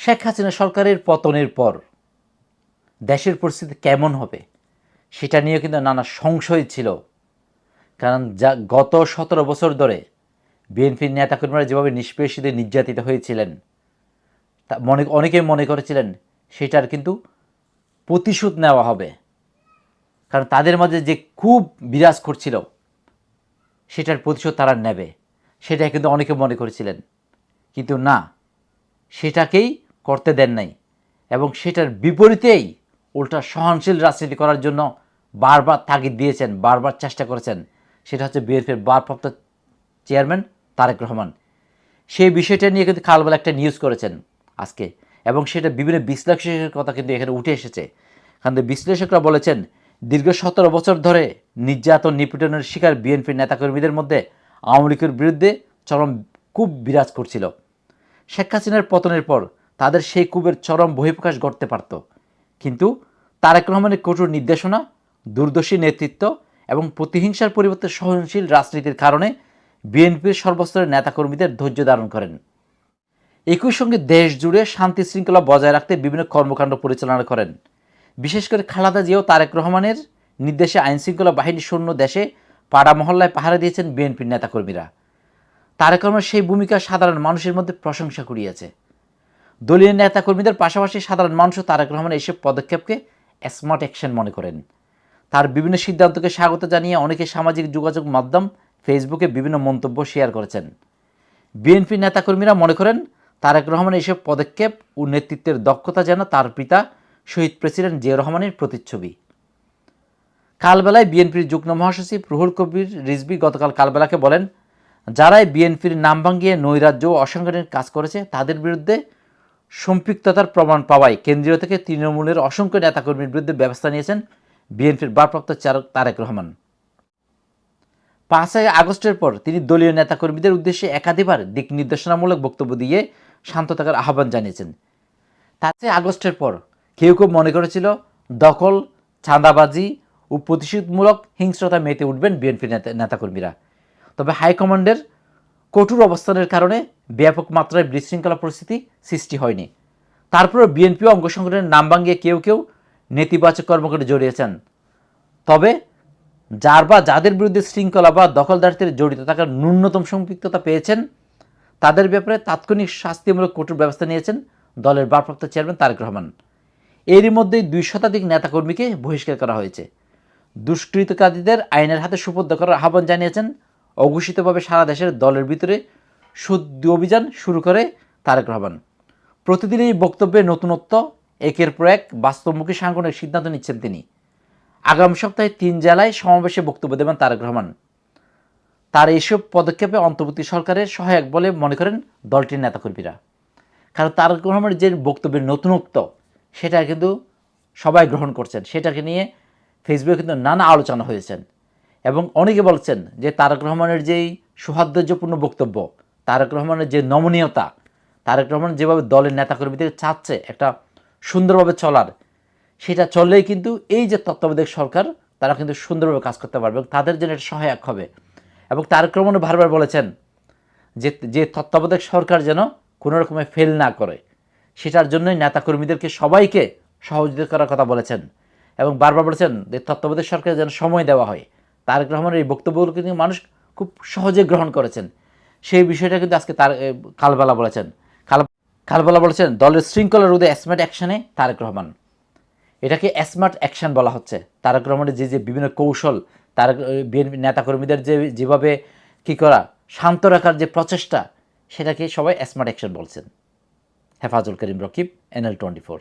শেখ হাসিনা সরকারের পতনের পর দেশের পরিস্থিতি কেমন হবে, সেটা নিয়ে কিন্তু নানা সংশয় ছিল। কারণ যা গত সতেরো বছর ধরে বিএনপির নেতাকর্মীরা যেভাবে নিষ্পেষিত, নির্যাতিত হয়েছিলেন, তা মনে, অনেকে মনে করেছিলেন সেটার কিন্তু প্রতিশোধ নেওয়া হবে। কারণ তাদের মাঝে যে খুব বিরাজ করছিল, সেটার প্রতিশোধ তারা নেবে, সেটা কিন্তু অনেকে মনে করেছিলেন। কিন্তু না, সেটাকেই করতে দেন নাই। এবং সেটার বিপরীতেই উল্টা সহনশীল রাজনীতি করার জন্য বারবার তাগিদ দিয়েছেন, বারবার চেষ্টা করেছেন। সেটা হচ্ছে বিএনপির বারপ্রাপ্ত চেয়ারম্যান তারেক রহমান। সেই বিষয়টা নিয়ে কিন্তু কালবেলা একটা নিউজ করেছেন আজকে। এবং সেটা বিভিন্ন বিশ্লেষকের কথা কিন্তু এখানে উঠে এসেছে। কারণ বিশ্লেষকরা বলেছেন, দীর্ঘ সতেরো বছর ধরে নির্যাতন নিপীড়নের শিকার বিএনপির নেতাকর্মীদের মধ্যে আওয়ামী লীগের বিরুদ্ধে চরম খুব বিরাজ করছিল। শেখ হাসিনার পতনের পর তাদের সেই কুবের চরম বহিঃপ্রকাশ ঘটতে পারত। কিন্তু তারেক রহমানের কঠোর নির্দেশনা দূরদর্শী নেতৃত্ব এবং প্রতিহিংসার পরিবর্তে সহনশীল রাজনীতির কারণে বিএনপির সর্বস্তরের নেতাকর্মীদের ধৈর্য ধারণ করেন। একই সঙ্গে দেশ জুড়ে শান্তি শৃঙ্খলা বজায় রাখতে বিভিন্ন কর্মকাণ্ড পরিচালনা করেন। বিশেষ করে খালাদা জিয়াও তারেক রহমানের নির্দেশে আইনশৃঙ্খলা বাহিনী শূন্য দেশে পাড়া মহল্লায় পাহারা দিয়েছেন বিএনপির নেতাকর্মীরা। তারেক রহমান সেই ভূমিকা সাধারণ মানুষের মধ্যে প্রশংসা কুড়িয়েছে। দলীয় নেতাকর্মীদের পাশাপাশি সাধারণ মানুষও তারেক রহমানের এইসব পদক্ষেপকে স্মার্ট অ্যাকশন মনে করেন। তার বিভিন্ন সিদ্ধান্তকে স্বাগত জানিয়ে অনেকে সামাজিক যোগাযোগ মাধ্যম ফেসবুকে বিভিন্ন মন্তব্য শেয়ার করেছেন। বিএনপি নেতাকর্মীরা মনে করেন, তারেক রহমানের এইসব পদক্ষেপ ও নেতৃত্বের দক্ষতা যেন তার পিতা শহীদ প্রেসিডেন্ট জিয়া রহমানের প্রতিচ্ছবি। কালবেলায় বিএনপির যুগ্ম মহাসচিব রুহুল কবির রিজবি গতকাল কালবেলাকে বলেন, যারাই বিএনপির নাম ভাঙিয়ে নৈরাজ্য ও অসাংগঠনিক কাজ করেছে, তাদের বিরুদ্ধে সম্পৃক্ততার প্রমাণ পাওয়ায় কেন্দ্রীয় থেকে তৃণমূলের অসংখ্য নেতাকর্মীর বিরুদ্ধে ব্যবস্থা নিয়েছেন বিএনপির ভারপ্রাপ্ত চালক তারেক রহমান। পাঁচই আগস্টের পর তিনি দলীয় নেতাকর্মীদের উদ্দেশ্যে একাধিবার দিক নির্দেশনামূলক বক্তব্য দিয়ে শান্ত থাকার আহ্বান জানিয়েছেন। তাতে আগস্টের পর কেউ কেউ মনে করেছিল দখল, চাঁদাবাজি ও প্রতিশোধমূলক হিংস্রতা মেতে উঠবেন বিএনপি নেতা, নেতাকর্মীরা। তবে হাইকমান্ডের কঠোর অবস্থানের কারণে ব্যাপক মাত্রায় বিশৃঙ্খলা পরিস্থিতি সৃষ্টি হয়নি। তারপরে বিএনপি অঙ্গ সংগঠনের নাম ভাঙিয়ে কেউ কেউ নেতিবাচক কর্মকাণ্ডে জড়িয়েছেন। তবে যার বা যাদের বিরুদ্ধে শৃঙ্খলা বা দখলদারিত্বের জড়িত থাকার ন্যূনতম সম্পৃক্ততা পেয়েছেন, তাদের ব্যাপারে তাৎক্ষণিক শাস্তিমূলক কঠোর ব্যবস্থা নিয়েছেন দলের ভারপ্রাপ্ত চেয়ারম্যান তারেক রহমান। এরই মধ্যেই দুই শতাধিক নেতাকর্মীকে বহিষ্কার করা হয়েছে। দুষ্কৃতকারীদের আইনের হাতে সুপর্দ করার আহ্বান জানিয়েছেন, অঘোষিতভাবে সারা দেশের দলের ভিতরে শুদ্ধি অভিযান শুরু করে তারেক রহমান। প্রতিদিন এই বক্তব্যে নতুনত্ব, একের পর এক বাস্তবমুখী সাংগঠনিক সিদ্ধান্ত নিচ্ছেন তিনি। আগামী সপ্তাহে তিন জেলায় সমাবেশে বক্তব্য দেবেন তারেক রহমান। তার এইসব পদক্ষেপে অন্তর্বর্তী সরকারের সহায়ক বলে মনে করেন দলটির নেতাকর্মীরা। কারণ তারেক রহমানের যে বক্তব্যের নতুনত্ব সেটা কিন্তু সবাই গ্রহণ করছেন। সেটাকে নিয়ে ফেসবুকে কিন্তু নানা আলোচনা হয়েছেন। এবং অনেকে বলছেন যে তারেক রহমানের যেই সৌহার্দ্যপূর্ণ বক্তব্য তারেক রহমানের যে নমনীয়তা, তারেক রহমান যেভাবে দলের নেতাকর্মীদের চাচ্ছে, একটা সুন্দরভাবে চলার, সেটা চললেই কিন্তু এই যে তত্ত্বাবধায়ক সরকার, তারা কিন্তু সুন্দরভাবে কাজ করতে পারবে এবং তাদের জন্য এটা সহায়ক হবে। এবং তারেক রহমান বারবার বলেছেন যে যে তত্ত্বাবধায়ক সরকার যেন কোনো রকমে ফেল না করে, সেটার জন্যই নেতাকর্মীদেরকে সবাইকে সহযোগিতা করার কথা বলেছেন। এবং বারবার বলেছেন যে, তত্ত্বাবধায়ক সরকার যেন সময় দেওয়া হয়। তারেক রহমানের এই বক্তব্যগুলো কিন্তু মানুষ খুব সহজে গ্রহণ করেছেন। সেই বিষয়টা কিন্তু আজকে তার কালবেলা বলেছেন। কাল কালবেলা বলেছেন, দলের শৃঙ্খলা রোধে স্মার্ট অ্যাকশনে তারেক রহমান। এটাকে স্মার্ট অ্যাকশন বলা হচ্ছে। তারেক রহমানের যে যে বিভিন্ন কৌশল তার বিএনপি নেতাকর্মীদের যে, যেভাবে কী করা, শান্ত রাখার যে প্রচেষ্টা, সেটাকে সবাই স্মার্ট অ্যাকশন বলছেন। Hefazul Karim Rakib, NL twenty four.